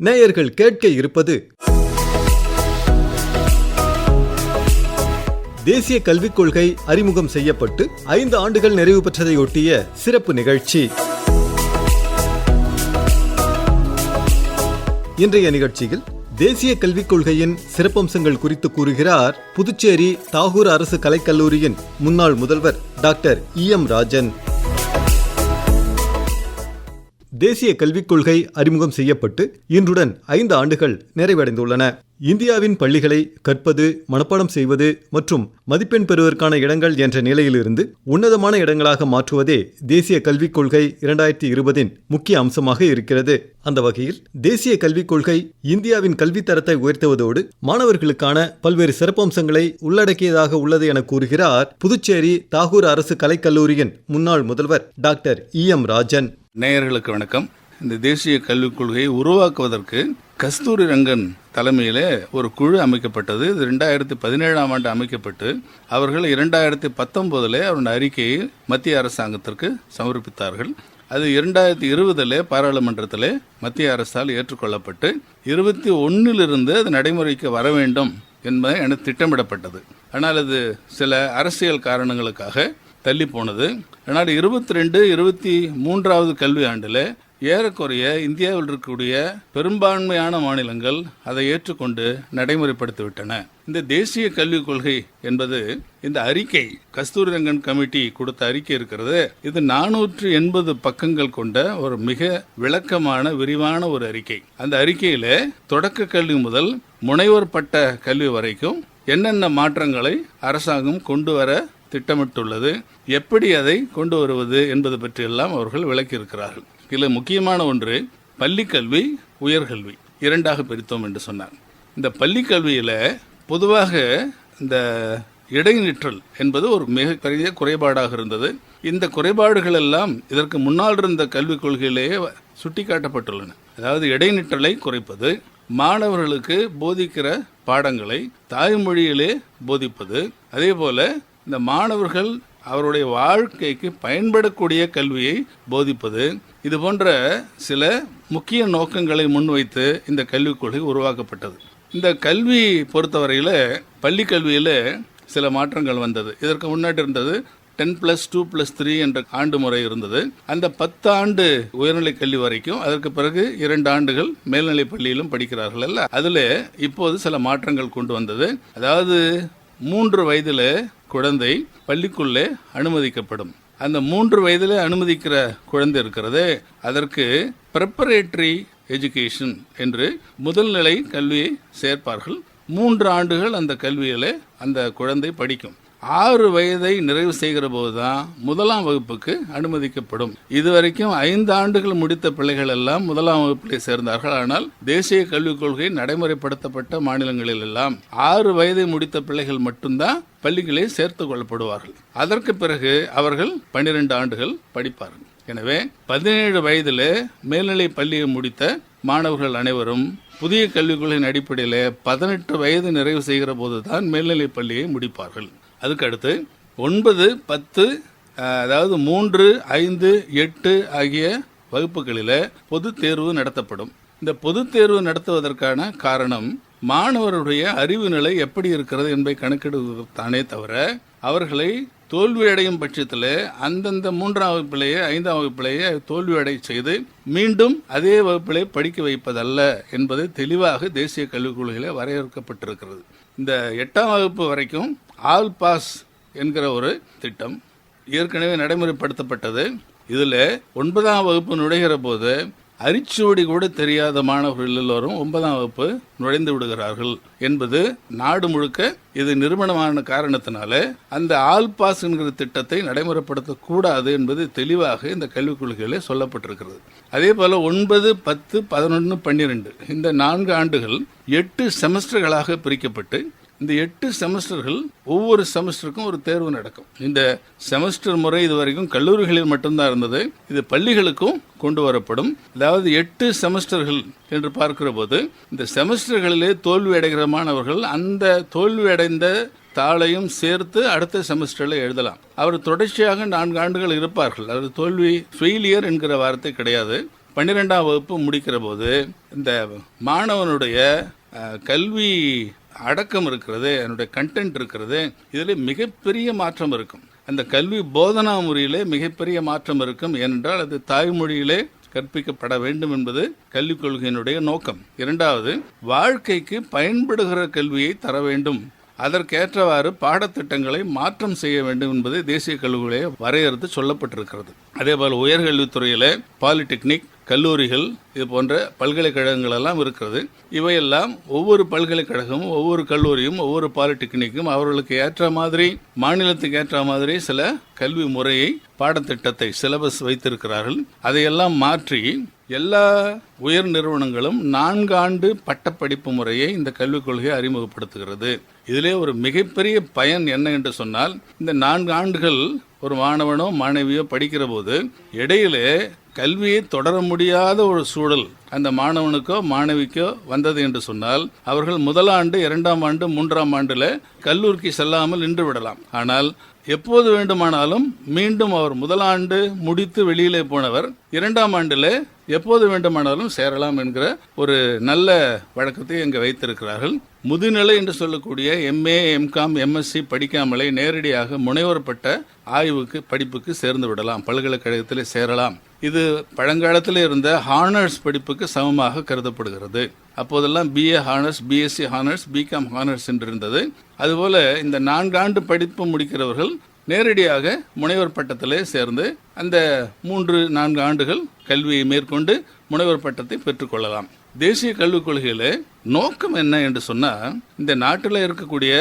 நேயர்கள் கேட்க இருப்பது தேசிய கல்விக் கொள்கை அறிமுகம் செய்யப்பட்டு ஐந்து ஆண்டுகள் நிறைவு பெற்றதையொட்டிய சிறப்பு நிகழ்ச்சி. இன்றைய நிகழ்ச்சியில் தேசிய கல்விக் கொள்கையின் சிறப்பம்சங்கள் குறித்து கூறுகிறார் புதுச்சேரி தாகூர் அரசு கலைக்கல்லூரியின் முன்னாள் முதல்வர் டாக்டர் இ எம் ராஜன். தேசிய கல்விக் கொள்கை அறிமுகம் செய்யப்பட்டு இன்றுடன் ஐந்து ஆண்டுகள் நிறைவடைந்துள்ளன. இந்தியாவின் பள்ளிகளை கற்பது மனப்பாடம் செய்வது மற்றும் மதிப்பெண் பெறுவதற்கான இடங்கள் என்ற நிலையிலிருந்து உன்னதமான இடங்களாக மாற்றுவதே தேசிய கல்விக் கொள்கை இரண்டாயிரத்தி இருபதின் முக்கிய அம்சமாக இருக்கிறது. அந்த வகையில் தேசிய கல்விக் கொள்கை இந்தியாவின் கல்வி தரத்தை உயர்த்துவதோடு மாணவர்களுக்கான பல்வேறு சிறப்பம்சங்களை உள்ளடக்கியதாக உள்ளது என கூறுகிறார் புதுச்சேரி தாகூர் அரசு கலைக்கல்லூரியின் முன்னாள் முதல்வர் டாக்டர் இ எம் ராஜன். நேயர்களுக்கு வணக்கம். இந்த தேசிய கல்விக் கொள்கையை உருவாக்குவதற்கு கஸ்தூரி ரங்கன் தலைமையில் ஒரு குழு அமைக்கப்பட்டது. இது ரெண்டாயிரத்தி பதினேழாம் ஆண்டு அமைக்கப்பட்டு அவர்கள் இரண்டாயிரத்தி பத்தொன்பதில் அவருடைய அறிக்கையை மத்திய அரசாங்கத்திற்கு சமர்ப்பித்தார்கள். அது இரண்டாயிரத்தி இருபதில் பாராளுமன்றத்தில் மத்திய அரசால் ஏற்றுக்கொள்ளப்பட்டு இருபத்தி ஒன்னிலிருந்து அது நடைமுறைக்கு வர வேண்டும் என்பது எனக்கு திட்டமிடப்பட்டது. ஆனால் அது சில அரசியல் காரணங்களுக்காக தள்ளி போனது ஆனால் இருபத்தி ரெண்டு இருபத்தி மூன்றாவது கல்வி ஆண்டில் ஏறக்குறைய இந்தியாவில் இருக்கக்கூடிய பெரும்பான்மையான மாநிலங்கள் அதை ஏற்றுக்கொண்டு நடைமுறைப்படுத்திவிட்டன. இந்த தேசிய கல்விக் கொள்கை என்பது இந்த அறிக்கை கஸ்தூரி ரங்கன் கமிட்டி கொடுத்த அறிக்கை இருக்கிறது. இது நானூற்று எண்பது பக்கங்கள் கொண்ட ஒரு மிக விளக்கமான விரிவான ஒரு அறிக்கை. அந்த அறிக்கையில தொடக்க கல்வி முதல் முனைவர் பட்ட கல்வி வரைக்கும் என்னென்ன மாற்றங்களை அரசாங்கம் கொண்டு வர திட்டமிட்டுள்ளது. எப்படி அதை கொண்டு வருவது என்பது பற்றியெல்லாம் அவர்கள் விளக்கியிருக்கிறார்கள். இதில் முக்கியமான ஒன்று பள்ளிக்கல்வி உயர்கல்வி. இரண்டாக பிரித்தோம் என்று சொன்னார். இந்த பள்ளிக்கல்வியில் பொதுவாக இந்த இடைநிற்றல் என்பது ஒரு மிக பெரிய குறைபாடாக இருந்தது. இந்த குறைபாடுகள் எல்லாம் இதற்கு முன்னால் இருந்த கல்விக் கொள்கையிலேயே சுட்டிக்காட்டப்பட்டுள்ளன. அதாவது இடைநிற்றலை குறைப்பது மாணவர்களுக்கு போதிக்கிற பாடங்களை தாய்மொழியிலே போதிப்பது அதே போல இந்த மாணவர்கள் அவருடைய வாழ்க்கைக்கு பயன்படக்கூடிய கல்வியை போதிப்பது இது போன்ற சில முக்கிய நோக்கங்களை முன்வைத்து இந்த கல்விக் கொள்கை உருவாக்கப்பட்டது. இந்த கல்வி பொறுத்தவரையில் பள்ளி கல்வியில் சில மாற்றங்கள் வந்தது. இதற்கு முன்னாடி இருந்தது ten plus two plus three என்ற ஆண்டு முறை இருந்தது. அந்த பத்து ஆண்டு உயர்நிலை கல்வி வரைக்கும் அதற்கு பிறகு இரண்டு ஆண்டுகள் மேல்நிலை பள்ளியிலும் படிக்கிறார்கள் அல்ல. அதில் இப்போது சில மாற்றங்கள் கொண்டு வந்தது. அதாவது மூன்று வயதில் குழந்தை பள்ளிக்குள்ளே அனுமதிக்கப்படும். அந்த மூன்று வயதில் அனுமதிக்கிற குழந்தை இருக்கிறது அதற்கு ப்ரிப்பரேட்டரி எஜுகேஷன் என்று முதல்நிலை கல்வியை சேர்ப்பார்கள். மூன்று ஆண்டுகள் அந்த கல்வியில் அந்த குழந்தை படிக்கும். ஆறு வயதை நிறைவு செய்கிற போது தான் முதலாம் வகுப்புக்கு அனுமதிக்கப்படும். இதுவரைக்கும் ஐந்து ஆண்டுகள் முடித்த பிள்ளைகள் எல்லாம் முதலாம் வகுப்பில் சேர்ந்தார்கள். ஆனால் தேசிய கல்விக் கொள்கை நடைமுறைப்படுத்தப்பட்ட மாநிலங்களில் எல்லாம் ஆறு வயதை முடித்த பிள்ளைகள் மட்டும்தான் பள்ளிகளே சேர்த்து கொள்ளப்படுவார்கள். அதற்கு பிறகு அவர்கள் பன்னிரண்டு ஆண்டுகள் படிப்பார்கள். எனவே பதினேழு வயதில் மேல்நிலை பள்ளியை முடித்த மாணவர்கள் அனைவரும் புதிய கல்விக் கொள்கையின் அடிப்படையில் பதினெட்டு வயது நிறைவு செய்கிற போதுதான் மேல்நிலை பள்ளியை முடிப்பார்கள். அதுக்கு அடுத்து ஒன்பது பத்து அதாவது மூன்று ஐந்து எட்டு ஆகிய வகுப்புகளில் பொது தேர்வு நடத்தப்படும். இந்த பொது தேர்வு நடத்துவதற்கான காரணம் மாணவருடைய அறிவு நிலை எப்படி இருக்கிறது என்பதை கணக்கெடுத்தானே தவிர அவர்களை தோல்வியடையும் பட்சத்தில் அந்தந்த மூன்றாம் வகுப்பிலேயே ஐந்தாம் வகுப்பிலேயே தோல்வியடை செய்து மீண்டும் அதே வகுப்பிலே படிக்க வைப்பதல்ல என்பது தெளிவாக தேசிய கல்விக் கொள்கையில் வரையறுக்கப்பட்டிருக்கிறது. இந்த எட்டாம் வகுப்பு வரைக்கும் ஆல் பாஸ் என்கிற ஒரு திட்டம் ஏற்கனவே நடைமுறைப்படுத்தப்பட்டது. இதில் ஒன்பதாம் வகுப்பு நுழைகிற போது அரிச்சுவடி கூட தெரியாத மாணவர்கள் எல்லோரும் ஒன்பதாம் வகுப்பு நுழைந்து விடுகிறார்கள் என்பது நாடு முழுக்க இது நிறுவனமான காரணத்தினால அந்த ஆல் பாஸ் என்கிற திட்டத்தை நடைமுறைப்படுத்தக்கூடாது என்பது தெளிவாக இந்த கல்விக் கொள்கையில் சொல்லப்பட்டிருக்கிறது. அதே போல ஒன்பது பத்து பதினொன்று பன்னிரெண்டு இந்த நான்கு ஆண்டுகள் எட்டு செமஸ்டர்களாக பிரிக்கப்பட்டு இந்த எட்டு செமஸ்டர்கள் ஒவ்வொரு செமஸ்டருக்கும் ஒரு தேர்வு நடக்கும். இந்த செமஸ்டர் முறை இது வரைக்கும் கல்லூரிகளில் மட்டும்தான் இருந்தது. இது பள்ளிகளுக்கும் கொண்டு வரப்படும். அதாவது எட்டு செமஸ்டர்கள் என்று பார்க்கிற போது இந்த செமஸ்டர்களிலே தோல்வி அடைகிற மாணவர்கள் அந்த தோல்வி அடைந்த தாளையும் சேர்த்து அடுத்த செமஸ்டரில் எழுதலாம். அவர் தொடர்ச்சியாக நான்கு ஆண்டுகள் இருப்பார்கள். அது தோல்வி ஃபெயிலியர் என்கிற வார்த்தை கிடையாது. பன்னிரெண்டாம் வகுப்பு முடிக்கிற போது இந்த மாணவனுடைய கல்வி அடக்கம் இருக்கிறது அதனுடைய கண்டென்ட் இருக்கிறது இதில் மிகப்பெரிய மாற்றம் இருக்கும். அந்த கல்வி போதனா முறையிலே மிகப்பெரிய மாற்றம் இருக்கும். ஏனென்றால் அது தாய்மொழியிலே கற்பிக்கப்பட வேண்டும் என்பது கல்விக் கொள்கையினுடைய நோக்கம். இரண்டாவது வாழ்க்கைக்கு பயன்படுகிற கல்வியை தர வேண்டும். அதற்கேற்றவாறு பாடத்திட்டங்களை மாற்றம் செய்ய வேண்டும் என்பது தேசிய கல்விகளே வரையறுத்து சொல்லப்பட்டிருக்கிறது. அதேபோல் உயர்கல்வித்துறையில் பாலிடெக்னிக் கல்லூரிகள் இது போன்ற பல்கலைக்கழகங்கள் எல்லாம் இருக்கிறது. இவையெல்லாம் ஒவ்வொரு பல்கலைக்கழகமும் ஒவ்வொரு கல்லூரியும் ஒவ்வொரு பாலிடெக்னிக்கும் அவர்களுக்கு ஏற்ற மாதிரி மாநிலத்துக்கு ஏற்ற மாதிரி சில கல்வி முறையை பாடத்திட்டத்தை சிலபஸ் வைத்திருக்கிறார்கள். அதையெல்லாம் மாற்றி எல்லா உயர் நிறுவனங்களும் நான்கு ஆண்டு பட்டப்படிப்பு முறையை இந்த கல்விக் கொள்கையை அறிமுகப்படுத்துகிறது. இதிலே ஒரு மிகப்பெரிய பயன் என்ன என்று சொன்னால் இந்த நான்கு ஆண்டுகள் ஒரு மாணவனோ மாணவியோ படிக்கிற போது இடையிலே கல்வியை தொடர முடியாத ஒரு சூழல் அந்த மாணவனுக்கோ மாணவிக்கோ வந்தது என்று சொன்னால் அவர்கள் முதலாண்டு இரண்டாம் ஆண்டு மூன்றாம் ஆண்டுல கல்லூரிக்கு செல்லாமல் நின்று விடலாம். ஆனால் எப்போது வேண்டுமானாலும் மீண்டும் அவர் முதலாண்டு முடித்து வெளியிலே போனவர் இரண்டாம் ஆண்டில் எப்போது வேண்டுமானாலும் சேரலாம் என்கிற ஒரு நல்ல வழக்கத்தை இங்கு வைத்திருக்கிறார்கள். முதுநிலை என்று சொல்லக்கூடிய எம்ஏ எம்காம் எம்எஸ்சி படிக்காமலே நேரடியாக முனைவர் பட்ட ஆய்வுக்கு படிப்புக்கு சேர்ந்து விடலாம். பல்கலைக்கழகத்தில் சேரலாம். இது பழங்காலத்தில் இருந்த ஹானர்ஸ் படிப்புக்கு சமமாக கருதப்படுகிறது. அப்போதெல்லாம் BA honours BSc honours BCom honours என்று இருந்தது அதுபோல இந்த நான்காண்டு படிப்பு முடிக்கிறவர்கள் நேரடியாக முனைவர் பட்டத்திலே சேர்ந்து அந்த மூன்று நான்கு ஆண்டுகள் கல்வியை மேற்கொண்டு முனைவர் பட்டத்தை பெற்றுக்கொள்ளலாம் தேசிய கல்விக் கொள்கையில நோக்கம் என்ன என்று சொன்னா இந்த நாட்டில் இருக்கக்கூடிய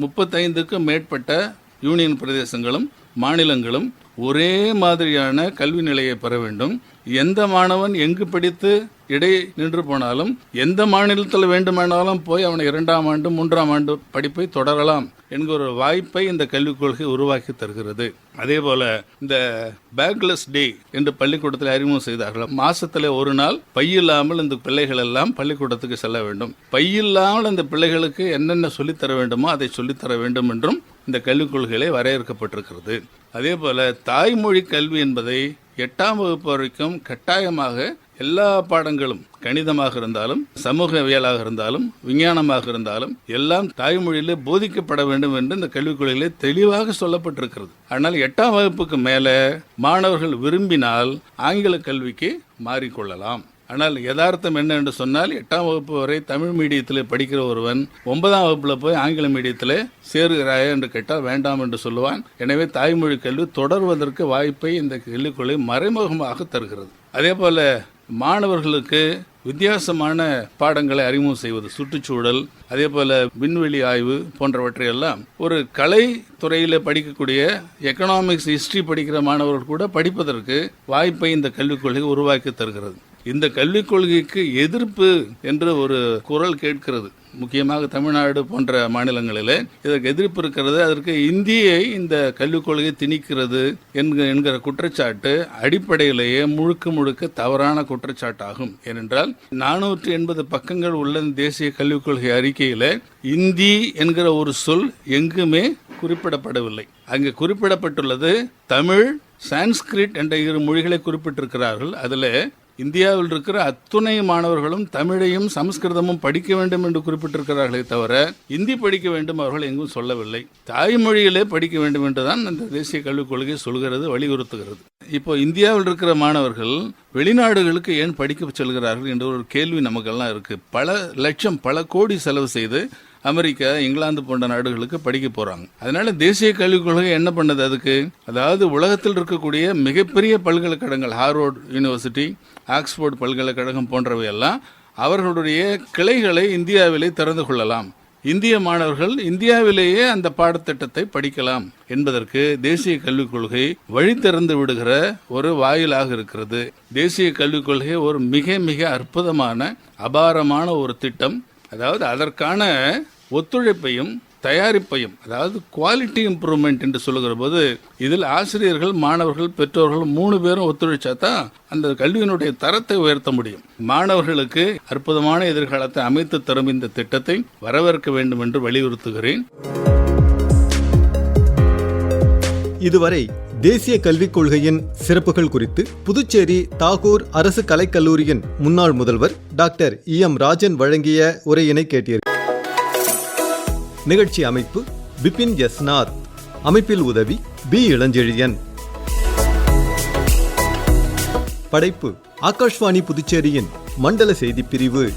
முப்பத்தைந்துக்கும் மேற்பட்ட யூனியன் பிரதேசங்களும் மாநிலங்களும் ஒரே மாதிரியான கல்வி நிலையை பெற வேண்டும். எந்த மாணவன் எங்கு படித்து இடை நின்று போனாலும் எந்த மாநிலத்தில் வேண்டுமானாலும் போய் அவனை இரண்டாம் ஆண்டு மூன்றாம் ஆண்டு படிப்பை தொடரலாம் என்கிற ஒரு வாய்ப்பை இந்த கல்விக் கொள்கை உருவாக்கி தருகிறது. அதே போல இந்த பேக்லெஸ் டே என்று பள்ளிக்கூடத்தில் அறிமுகம் செய்தார்கள். மாசத்துல ஒரு நாள் பையில்லாமல் இந்த பிள்ளைகள் எல்லாம் பள்ளிக்கூடத்துக்கு செல்ல வேண்டும். பையில்லாமல் இந்த பிள்ளைகளுக்கு என்னென்ன சொல்லித்தர வேண்டுமோ அதை சொல்லித்தர வேண்டும் என்றும் இந்த கல்விக் கொள்கையிலே வரையறுக்கப்பட்டிருக்கிறது. அதே போல தாய்மொழி கல்வி என்பதை எட்டாம் வகுப்பு வரைக்கும் கட்டாயமாக எல்லா பாடங்களும் கணிதமாக இருந்தாலும் சமூகவியலாக இருந்தாலும் விஞ்ஞானமாக இருந்தாலும் எல்லாம் தாய்மொழியிலே போதிக்கப்பட வேண்டும் என்று இந்த கல்விக் கொள்கையிலே தெளிவாக சொல்லப்பட்டிருக்கிறது. ஆனால் எட்டாம் வகுப்புக்கு மேலே மாணவர்கள் விரும்பினால் ஆங்கில கல்விக்கு மாறிக்கொள்ளலாம். ஆனால் யதார்த்தம் என்ன என்று சொன்னால் எட்டாம் வகுப்பு வரை தமிழ் மீடியத்தில் படிக்கிற ஒருவன் ஒன்பதாம் வகுப்பில் போய் ஆங்கில மீடியத்தில் சேருகிறாயா என்று கேட்டால் வேண்டாம் என்று சொல்லுவான். எனவே தாய்மொழி கல்வி தொடர்வதற்கு வாய்ப்பை இந்த கல்விக்கொள்ளை மறைமுகமாக தருகிறது. அதே போல மாணவர்களுக்கு வித்தியாசமான பாடங்களை அறிமுகம் செய்வது சுற்றுச்சூழல் அதே போல விண்வெளி ஆய்வு போன்றவற்றை எல்லாம் ஒரு கலை துறையில் படிக்கக்கூடிய எக்கனாமிக்ஸ் ஹிஸ்டரி படிக்கிற மாணவர்கள் கூட படிப்பதற்கு வாய்ப்பை இந்த கல்விக் கொள்கை உருவாக்கி தருகிறது. இந்த கல்விக் கொள்கைக்கு எதிர்ப்பு என்று ஒரு குரல் கேட்கிறது. முக்கியமாக தமிழ்நாடு போன்ற மாநிலங்களில் இதற்கு எதிர்ப்பு இருக்கிறது. அதற்கு இந்தியை இந்த கல்விக் கொள்கை திணிக்கிறது என்கிற குற்றச்சாட்டு அடிப்படையிலேயே முழுக்க முழுக்க தவறான குற்றச்சாட்டாகும். ஏனென்றால் நானூற்றி எண்பது பக்கங்கள் உள்ள இந்த தேசிய கல்விக் கொள்கை அறிக்கையில இந்தி என்கிற ஒரு சொல் எங்குமே குறிப்பிடப்படவில்லை. அங்கு குறிப்பிடப்பட்டுள்ளது தமிழ் சான்ஸ்கிரிட் என்ற இரு மொழிகளை குறிப்பிட்டிருக்கிறார்கள். அதில் இந்தியாவில் இருக்கிற அத்துணை மாணவர்களும் தமிழையும் சமஸ்கிருதமும் படிக்க வேண்டும் என்று குறிப்பிட்டிருக்கிறார்களே தவிர இந்தி படிக்க வேண்டும் அவர்கள் எங்கும் சொல்லவில்லை. தாய்மொழியிலே படிக்க வேண்டும் என்றுதான் அந்த தேசிய கல்விக் கொள்கை சொல்கிறது வலியுறுத்துகிறது. இப்போ இந்தியாவில் இருக்கிற மாணவர்கள் வெளிநாடுகளுக்கு ஏன் படிக்க செல்கிறார்கள் என்ற ஒரு கேள்வி நமக்கெல்லாம் இருக்கு. பல லட்சம் பல கோடி செலவு செய்து அமெரிக்கா இங்கிலாந்து போன்ற நாடுகளுக்கு படிக்க போறாங்க. அதனால தேசிய கல்விக் கொள்கை என்ன பண்ணது அதுக்கு? அதாவது உலகத்தில் இருக்கக்கூடிய மிகப்பெரிய பல்கலைக்கழகங்கள் ஹார்வர்ட் யூனிவர்சிட்டி ஆக்ஸ்போர்ட் பல்கலைக்கழகம் போன்றவை எல்லாம் அவர்களுடைய கிளைகளை இந்தியாவிலே திறந்து கொள்ளலாம். இந்திய மாணவர்கள் இந்தியாவிலேயே அந்த பாடத்திட்டத்தை படிக்கலாம் என்பதற்கு தேசிய கல்விக் கொள்கை வழி திறந்து விடுகிற ஒரு வாயிலாக இருக்கிறது. தேசிய கல்விக் கொள்கை ஒரு மிக மிக அற்புதமான அபாரமான ஒரு திட்டம். அதாவது அதற்கான ஒத்துழைப்பையும் தயாரிப்பையும் அதாவது குவாலிட்டி இம்ப்ரூவ்மெண்ட் என்று சொல்லுகிற போது இதில் ஆசிரியர்கள் மாணவர்கள் பெற்றோர்கள் மூணு பேரும் ஒத்துழைச்சா தான் அந்த கல்வியினுடைய தரத்தை உயர்த்த முடியும். மாணவர்களுக்கு அற்புதமான எதிர்காலத்தை அமைத்து தரும் இந்த திட்டத்தை வரவேற்க வேண்டும் என்று வலியுறுத்துகிறேன். இதுவரை தேசிய கல்விக் கொள்கையின் சிறப்புகள் குறித்து புதுச்சேரி தாகூர் அரசு கலைக்கல்லூரியின் முன்னாள் முதல்வர் டாக்டர் இ எம் ராஜன் வழங்கிய உரையினை கேட்டீர்கள். நிகழ்ச்சி அமைப்பு பிபின் எஸ்நாத் அமைப்பில் உதவி பி. இளஞ்செழியன். படைப்பு ஆகாஷ்வாணி புதுச்சேரியின் மண்டல செய்திப்பிரிவு. பிரிவு